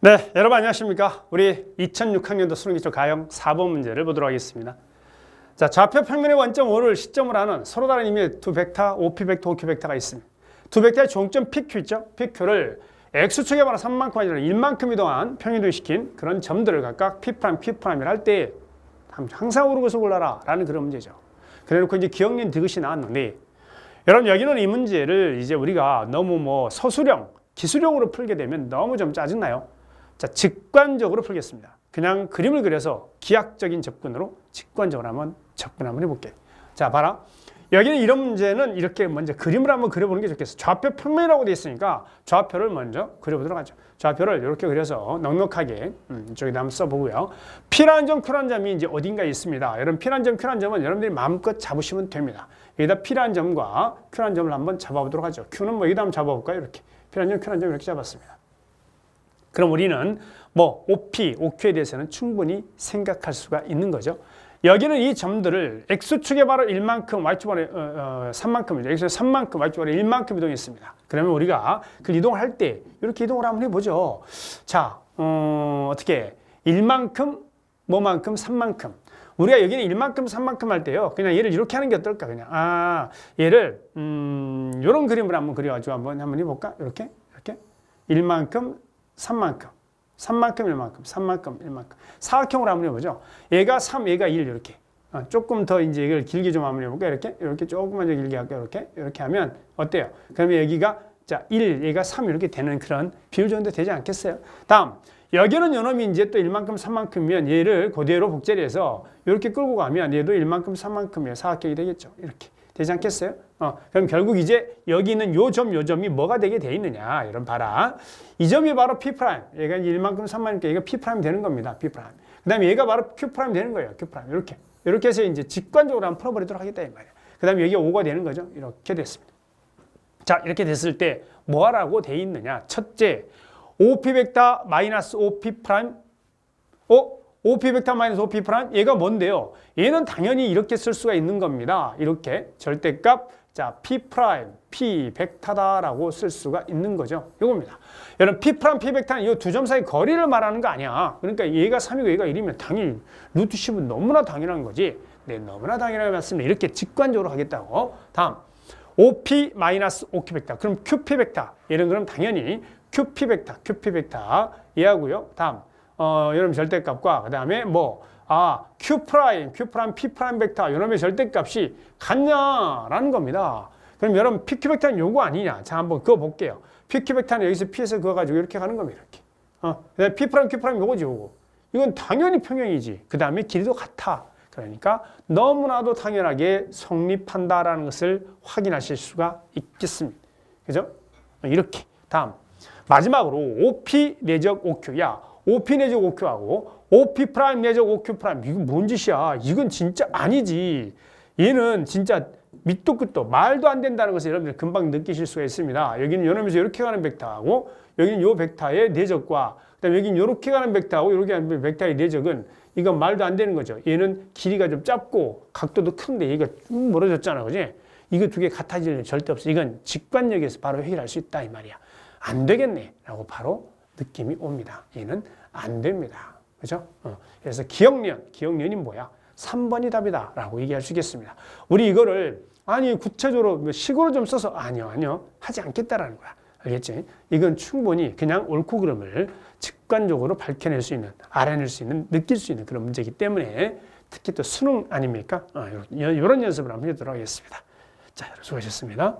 네, 여러분 안녕하십니까? 우리 2006학년도 수능기초 가형 4번 문제를 보도록 하겠습니다. 자, 좌표 평면의 원점 O를 시점으로 하는 서로 다른 의미의 두 벡터, OP 벡터, OQ 벡터가 있습니다. 두 벡터의 종점 PQ 있죠? PQ를 X축에 바로 3만큼 아니라 1만큼 이동한 평이동시킨 그런 점들을 각각 P', Q'이라 할 때 항상 오르고서 골라라 라는 그런 문제죠. 그래놓고 이제 기억년 디귿이 나왔는데 여러분 여기는 이 문제를 이제 우리가 너무 뭐 서술형, 기술형으로 풀게 되면 너무 좀 짜증나요. 자, 직관적으로 풀겠습니다. 그냥 그림을 그려서 기하학적인 접근으로 직관적으로 한번 접근 한번 해볼게요. 자, 봐라. 여기는 이런 문제는 이렇게 먼저 그림을 한번 그려보는 게 좋겠어. 좌표 평면이라고 되어 있으니까 좌표를 먼저 그려보도록 하죠. 좌표를 이렇게 그려서 넉넉하게 음, 이쪽에다 한번 써보고요. P라는 점, Q라는 점이 이제 어딘가에 있습니다. 여러분 P라는 점, Q라는 점은 여러분들이 마음껏 잡으시면 됩니다. 여기다 P라는 점과 Q라는 점을 한번 잡아보도록 하죠. Q는 뭐 여기다 한번 잡아볼까요? 이렇게. P라는 점, Q라는 점 이렇게 잡았습니다. 그럼 우리는 뭐 OP, OQ에 대해서는 충분히 생각할 수가 있는 거죠. 여기는 이 점들을 X축에 바로 1만큼, Y축에 어, 어, 3만큼이죠. X축에 3만큼, Y축에 1만큼 이동했습니다. 그러면 우리가 그 이동을 할 때 이렇게 이동을 한번 해보죠. 자, 어, 어떻게 1만큼, 뭐만큼, 3만큼. 우리가 여기는 1만큼, 3만큼 할 때요. 그냥 얘를 이렇게 하는 게 어떨까? 그냥 아, 얘를 음, 이런 그림을 한번 그려 가지고 한번 한번 해 볼까? 이렇게 이렇게 1만큼, 3만큼. 3만큼, 1만큼, 3만큼, 1만큼. 사각형으로 한번 해보죠. 얘가 3, 얘가 1 이렇게. 어, 조금 더 이제 이걸 길게 좀 한번 해볼까? 이렇게, 이렇게 조금만 더 길게 할게요. 이렇게, 이렇게 하면 어때요? 그러면 여기가 자 1, 얘가 3 이렇게 되는 그런 비율 정도 되지 않겠어요? 다음, 여기는 요놈이 이제 또 1만큼, 3만큼이면 얘를 그대로 복제를 해서 이렇게 끌고 가면 얘도 1만큼, 3만큼의 사각형이 되겠죠. 이렇게. 되지 않겠어요? 어, 그럼 결국 이제 여기 있는 요 점, 요 점이 뭐가 되게 돼 있느냐. 이런 봐라. 이 점이 바로 P'. 얘가 이제 1만큼, 3만큼, 얘가 P' 되는 겁니다. P'. 그 다음에 얘가 바로 Q' 되는 거예요. Q'. 이렇게. 이렇게 해서 이제 직관적으로 한번 풀어버리도록 하겠다. 이 말이야. 그 다음에 여기가 5가 되는 거죠. 이렇게 됐습니다. 자, 이렇게 됐을 때 뭐하라고 돼 있느냐. 첫째, OP 벡터 마이너스 OP 프라임. 어? OP 벡터 마이너스 OP 프라임 얘가 뭔데요? 얘는 당연히 이렇게 쓸 수가 있는 겁니다. 이렇게 절대값 자 P 프라임 P 벡터다라고 쓸 수가 있는 거죠. 이겁니다. 여러분 P 프라임 P 벡터는 이 두 점 사이 거리를 말하는 거 아니야. 그러니까 얘가 3이고 얘가 1이면 당연히 루트 10은 너무나 당연한 거지. 네, 너무나 당연하게 맞습니다. 이렇게 직관적으로 하겠다고. 다음 OP 마이너스 OQ 벡터. 그럼 QP 벡터. 얘는 그럼 당연히 QP 벡터, QP 벡터 이해하고요. 다음 어, 여러분 절대값과 그 다음에 뭐, 아, Q 프라임, Q 프라임, P 프라임 벡터, 이놈의 절대값이 같냐라는 겁니다. 그럼 여러분 PQ 벡터는 요거 아니냐? 자, 한번 그거 볼게요. PQ 벡터는 여기서 P에서 그거 가지고 이렇게 가는 겁니다. 이렇게. 어, P 프라임, Q 프라임 요거지, 요거. 이건 당연히 평형이지. 그 다음에 길이도 같아. 그러니까 너무나도 당연하게 성립한다라는 것을 확인하실 수가 있겠습니다. 그죠? 이렇게. 다음. 마지막으로 OP 내적 OQ. 야, OP 내적 OQ하고 OP 프라임 내적 OQ 프라임 이건 뭔 짓이야? 이건 진짜 아니지. 얘는 진짜 밑도 끝도 말도 안 된다는 것을 여러분들 금방 느끼실 수가 있습니다. 여기는 요놈에서 이렇게 가는 벡터하고 여기는 요 벡터의 내적과 그다음에 여기는 이렇게 가는 벡터하고 이렇게 가는 벡터의 내적은 이건 말도 안 되는 거죠. 얘는 길이가 좀 짧고 각도도 큰데 얘가 쭉 멀어졌잖아, 그지? 이거 두 개 같아질 일 절대 없어. 이건 직관력에서 바로 해결할 수 있다 이 말이야. 안 되겠네 라고 바로 느낌이 옵니다. 얘는 안 됩니다. 그죠? 어. 그래서 기억년, 기억년이 뭐야? 3번이 답이다. 라고 얘기할 수 있겠습니다. 우리 이거를, 아니, 구체적으로 뭐 식으로 좀 써서, 아니요, 아니요. 하지 않겠다라는 거야. 알겠지? 이건 충분히 그냥 옳고 그름을 직관적으로 밝혀낼 수 있는, 알아낼 수 있는, 느낄 수 있는 그런 문제이기 때문에 특히 또 수능 아닙니까? 어, 이런 연습을 한번 해보도록 하겠습니다. 자, 수고하셨습니다.